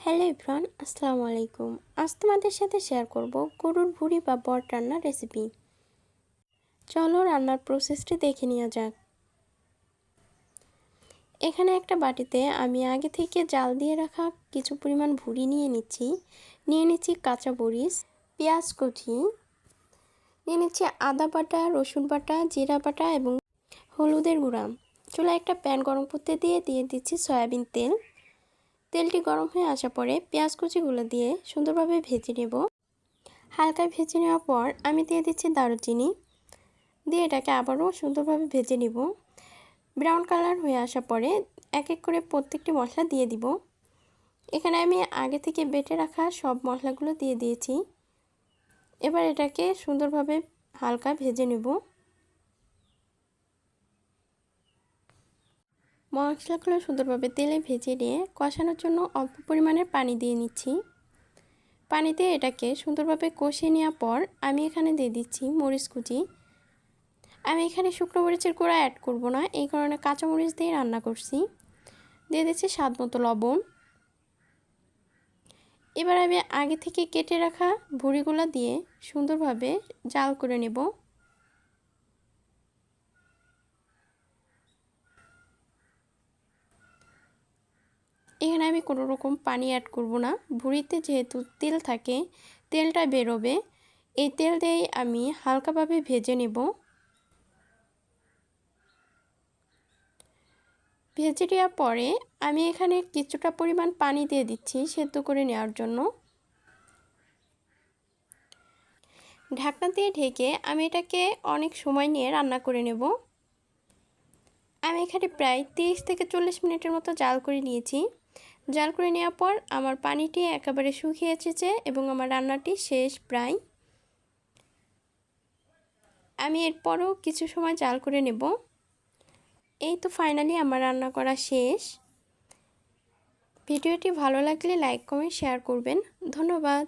Hello Ibran আসসালামু আলাইকুম। আজ তোমাদের সাথে শেয়ার করব গরুর ভুড়ি বা বট রান্নার রেসিপি চলো রান্নার প্রসেসটি দেখে নেওয়া যাক। এখানে একটা বাটিতে আমি আগে থেকে জাল দিয়ে রাখা কিছু পরিমাণ ভুড়ি নিয়ে নিচ্ছি। নিয়ে নিচ্ছি কাঁচা মরিচ, পেঁয়াজ কুচি, নিয়ে নিচ্ছি আদা বাটা, রসুন বাটা, জিরা বাটা এবং হলুদের গুঁড়া। চুলা একটা প্যান গরম করতে দিয়ে দিয়ে দিচ্ছি সয়াবিন তেল। তেলটি গরম হয়ে আসা পরে পেঁয়াজ কুচিগুলো দিয়ে সুন্দরভাবে ভেজে নেব। হালকা ভেজে নেওয়ার পর আমি দিয়ে দিচ্ছি দারুচিনি। দিয়ে এটাকে আবারও সুন্দরভাবে ভেজে নেব। ব্রাউন কালার হয়ে আসা পরে এক এক করে প্রত্যেকটি মশলা দিয়ে দিব। এখানে আমি আগে থেকে বেটে রাখা সব মশলাগুলো দিয়ে দিয়েছি। এবার এটাকে সুন্দরভাবে হালকা ভেজে নেব। মশলাগুলো সুন্দরভাবে তেলে ভেজে নিয়ে কষানোর জন্য অল্প পরিমাণের পানি দিয়ে নিচ্ছি। পানিতে এটাকে সুন্দরভাবে কষিয়ে নেওয়ার পর আমি এখানে দিয়ে দিচ্ছি মরিচ কুচি। আমি এখানে শুকনো মরিচের গুঁড়া অ্যাড করব না, এই কারণে কাঁচা মরিচ দিয়ে রান্না করছি। দিয়ে দিচ্ছি স্বাদ মতো লবণ। এবার আমি আগে থেকে কেটে রাখা ভুড়িগুলো দিয়ে সুন্দরভাবে জাল করে নেব এখানে আমি কোনো রকম পানি অ্যাড করব না। ভুড়িতে যেহেতু তেল থাকে, তেলটা বেরোবে। এই তেল দিয়েই আমি হালকাভাবে ভেজে নেব। ভেজে দেওয়ার পরে আমি এখানে কিছুটা পরিমাণ পানি দিয়ে দিচ্ছি সেদ্ধ করে নেওয়ার জন্য। ঢাকনা দিয়ে ঢেকে আমি এটাকে অনেক সময় নিয়ে রান্না করে নেব। আমি এখানে প্রায় তিরিশ থেকে চল্লিশ মিনিটের মতো জাল করে নিয়েছি। জাল করে নেওয়ার পর আমার পানিটি একেবারে শুকিয়ে এসেছে এবং আমার রান্নাটি শেষ প্রায়। আমি এরপরও কিছু সময় জাল করে নেব। এই তো ফাইনালি আমার রান্না করা শেষ। ভিডিওটি ভালো লাগলে লাইক কমেন্ট শেয়ার করবেন। ধন্যবাদ।